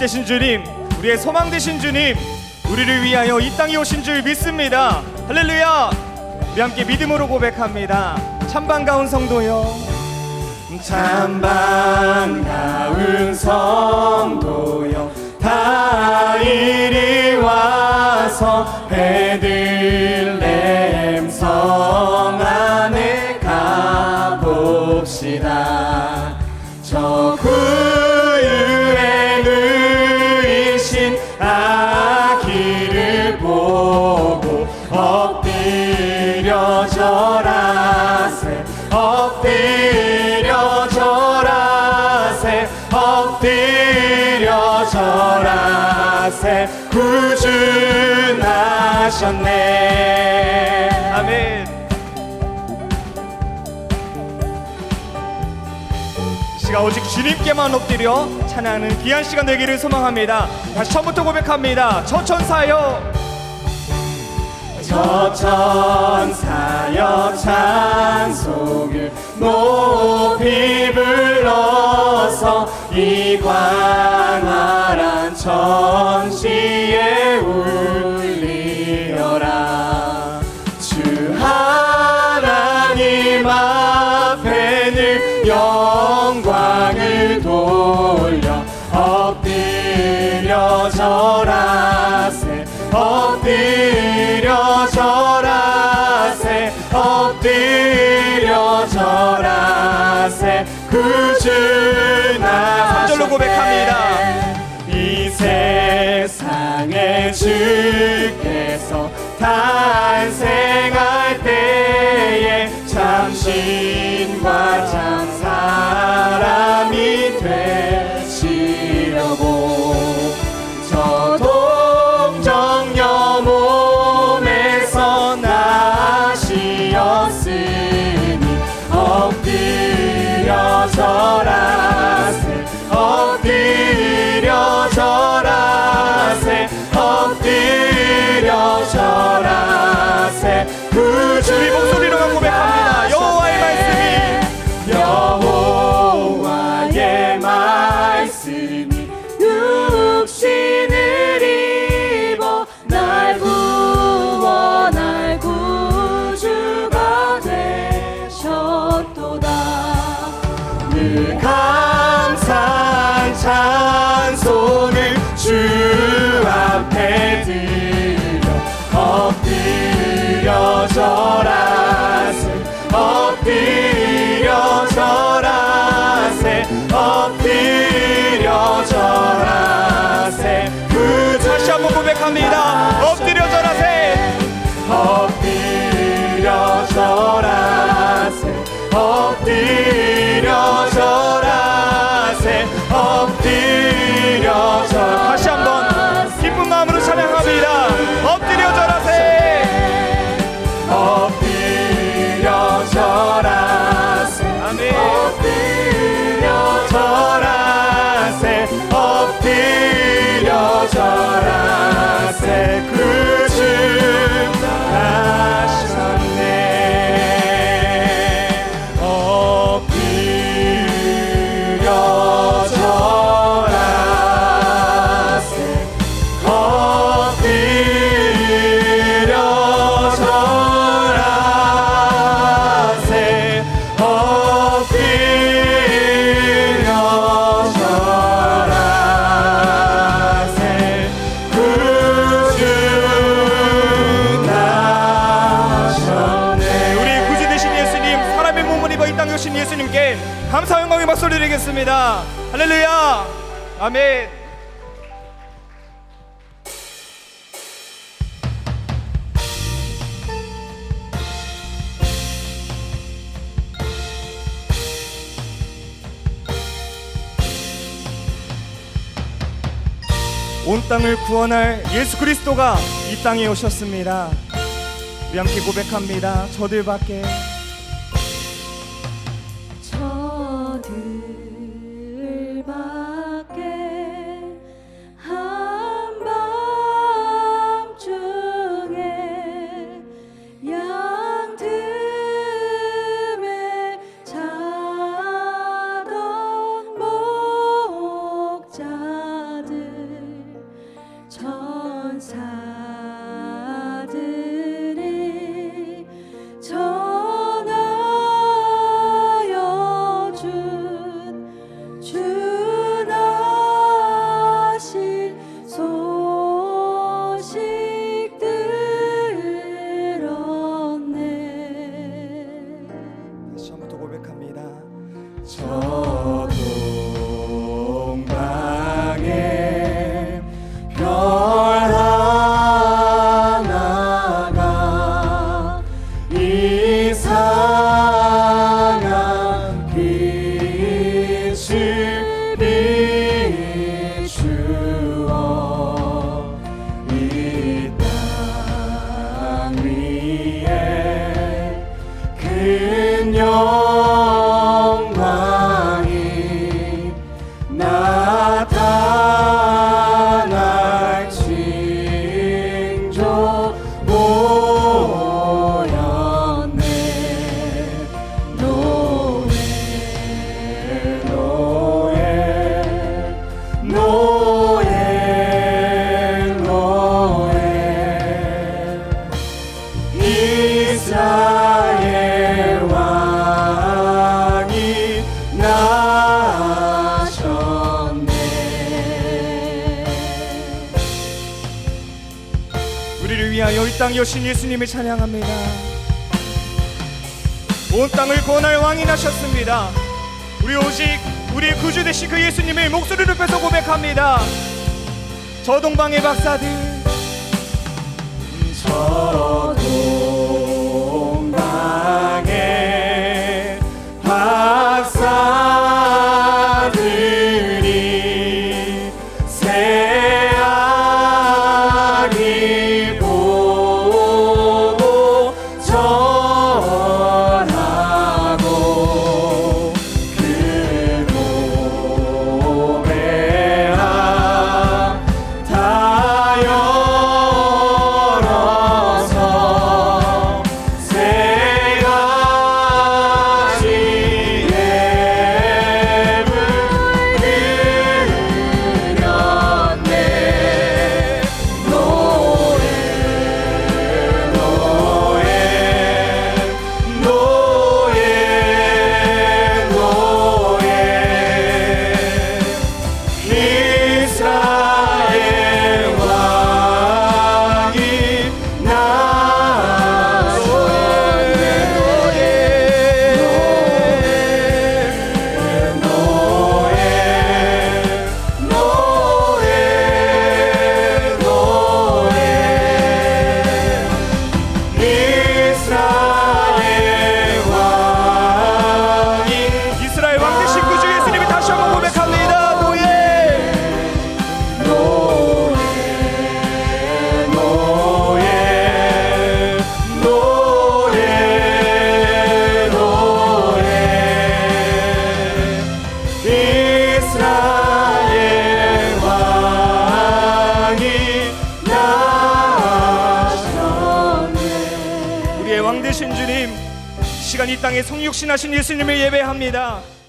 되신 주님, 우리의 소망 되신 주님, 우리를 위하여 이 땅에 오신 줄 믿습니다. 할렐루야! 우리 함께 믿음으로 고백합니다. 참 반가운 성도요. 참 반가운 성도요. 다 이리 와서 베들레헴 성 안에 가봅시다. 엎드려 절하세 구준하셨네 아멘 시간 오직 주님께만 엎드려 찬양하는 귀한 시간 되기를 소망합니다. 다시 처음부터 고백합니다. 저 천사여, 저 천사여 찬송을 높이 불러서 이 광활한 천지에 울리어라. 주 하나님 앞에는 영광을 돌려 엎드려 절하세 엎드려 절하세 엎드려 절하세 구주나 3절로 고백합니다. 이 세상에 주께서 탄생할 때에 참신과 참 절하세 구주 우리 목소리로만 고백합니다. 여호와의 말씀이 여호와의 말씀이 육신을 입어 날 구원할 구주가 되셨도다. 그 한번 고백합니다. 엎드려 절하세. 엎드려 절하세. 엎드려 감사 영광의 박수를 드리겠습니다 할렐루야 아멘 온 땅을 구원할 예수 그리스도가 이 땅에 오셨습니다. 우리 함께 고백합니다. 저들밖에 Oh. 우리를 위하여 이 땅 여신 예수님을 찬양합니다. 온 땅을 구원할 왕이 나셨습니다. 우리 오직 우리의 구주 되신 그 예수님을 목소리를 높여서 고백합니다. 저 동방의 박사들 저 시간 이 땅에 성육신하신 예수님을 예배합니다.